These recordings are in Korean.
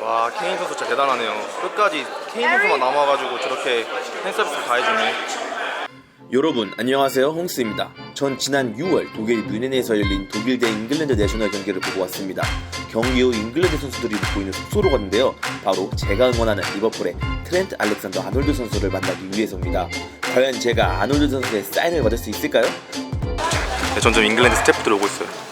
와 케인 선수 진짜 대단하네요. 끝까지 케인 선수만 남아가지고 저렇게 팬 서비스 다 해주네. 여러분 안녕하세요 홍스입니다. 전 지난 6월 독일 뮌헨에서 열린 독일 대 잉글랜드 내셔널 경기를 보고 왔습니다. 경기 후 잉글랜드 선수들이 묵고 있는 숙소로 갔는데요. 바로 제가 응원하는 리버풀의 트렌트 알렉산더 아놀드 선수를 만나기 위해서입니다. 과연 제가 아놀드 선수의 사인을 받을 수 있을까요? 네, 점점 잉글랜드 스태프들 오고 있어요.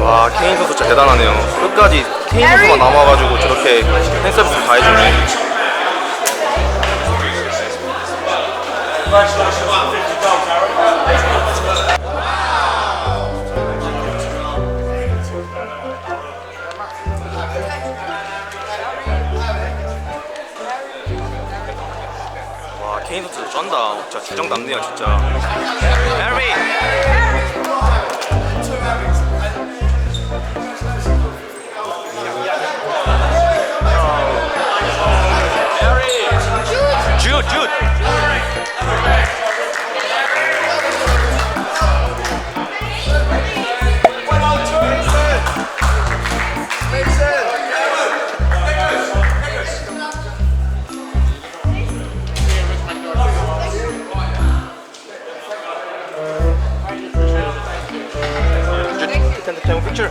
와 케인 선수 진짜 대단하네요. 끝까지 케인 선수만 남아가지고 저렇게 팬 서비스 다 해주네. 케인 선수 쩐다. 진짜 주정 남네요 진짜. film picture.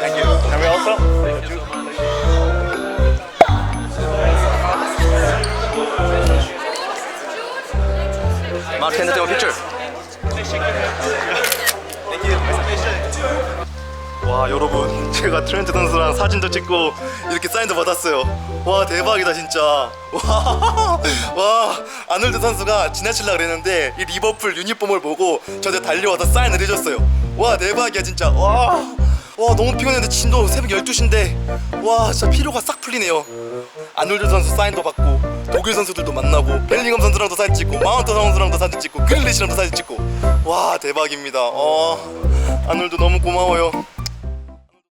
Thank you. Can we also? Thank you. Mark, can you take a picture? 와 여러분 제가 트렌트 선수랑 사진도 찍고 이렇게 사인도 받았어요. 와 대박이다 진짜. 와, 와 아놀드 선수가 지나치려 그랬는데 이 리버풀 유니폼을 보고 저한테 달려와서 사인을 해줬어요. 와 대박이야 진짜. 와, 와 너무 피곤했는데 진도 새벽 12시인데 와 진짜 피로가 싹 풀리네요. 아놀드 선수 사인도 받고 독일 선수들도 만나고 벨링엄 선수랑도 사진 찍고 마운트 선수랑도 사진 찍고 그릴리시랑도 사진 찍고. 와 대박입니다. 어 아놀드 너무 고마워요